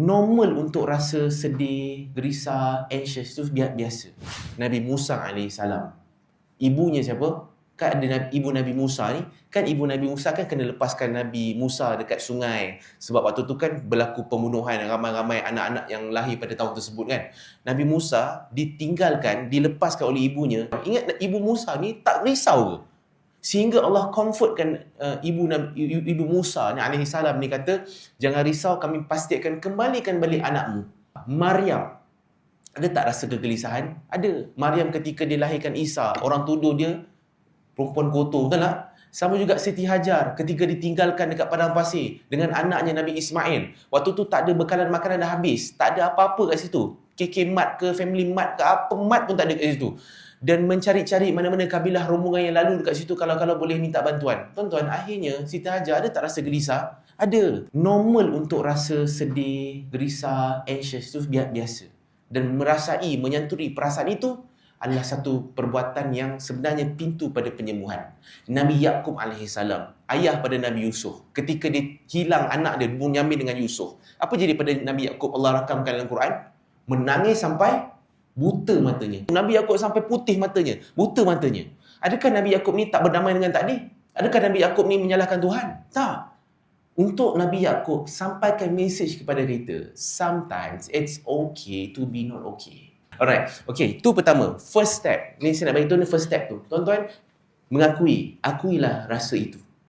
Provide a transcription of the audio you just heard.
normal untuk rasa sedih, gerisah, anxious bi- biasa. Nabi Musa AS. Ibunya siapa? Kan ada Nabi, ibu Nabi Musa ni. Kan ibu Nabi Musa kan kena lepaskan Nabi Musa dekat sungai. Sebab waktu tu kan berlaku pembunuhan ramai-ramai anak-anak yang lahir pada tahun tersebut kan. Nabi Musa ditinggalkan, dilepaskan oleh ibunya. Ingat ibu Musa ni tak risau ke? Sehingga Allah comfortkan uh, ibu ibu Musa ni alaihi salam ni kata, jangan risau kami pastikan kembalikan balik anakmu. Maryam ada tak rasa kegelisahan? Ada. Maryam ketika dilahirkan Isa, orang tuduh dia perempuan kotor, betul tak? Sama juga Siti Hajar ketika ditinggalkan dekat padang pasir dengan anaknya Nabi Ismail. Waktu tu tak ada bekalan makanan dah habis. Tak ada apa-apa kat situ. KK Mat ke Family Mat ke apa mat pun tak ada kat situ. Dan mencari-cari mana-mana kabilah rombongan yang lalu dekat situ kalau-kalau boleh minta bantuan. Tuan-tuan, akhirnya Siti Hajar ada tak rasa gelisah? Ada. Normal untuk rasa sedih, gerisah, anxious itu biasa. Dan merasai, menyanturi perasaan itu adalah satu perbuatan yang sebenarnya pintu pada penyembuhan. Nabi Yaakob AS, ayah pada Nabi Yusuf, ketika dia hilang anak dia, Bunyamin dengan Yusuf. Apa jadi pada Nabi Yaakob Allah rakamkan dalam Quran? Menangis sampai buta matanya. Nabi Yaakob sampai putih matanya, buta matanya. Adakah Nabi Yaakob ni tak berdamai dengan takdir? Adakah Nabi Yaakob ni menyalahkan Tuhan? Tak. Untuk Nabi Yaakob sampaikan mesej kepada kita, sometimes it's okay to be not okay. Alright, okay, itu pertama. First step. Ni saya nak bagi tahu ni first step tu. Tuan-tuan, mengakui. Akuilah rasa itu.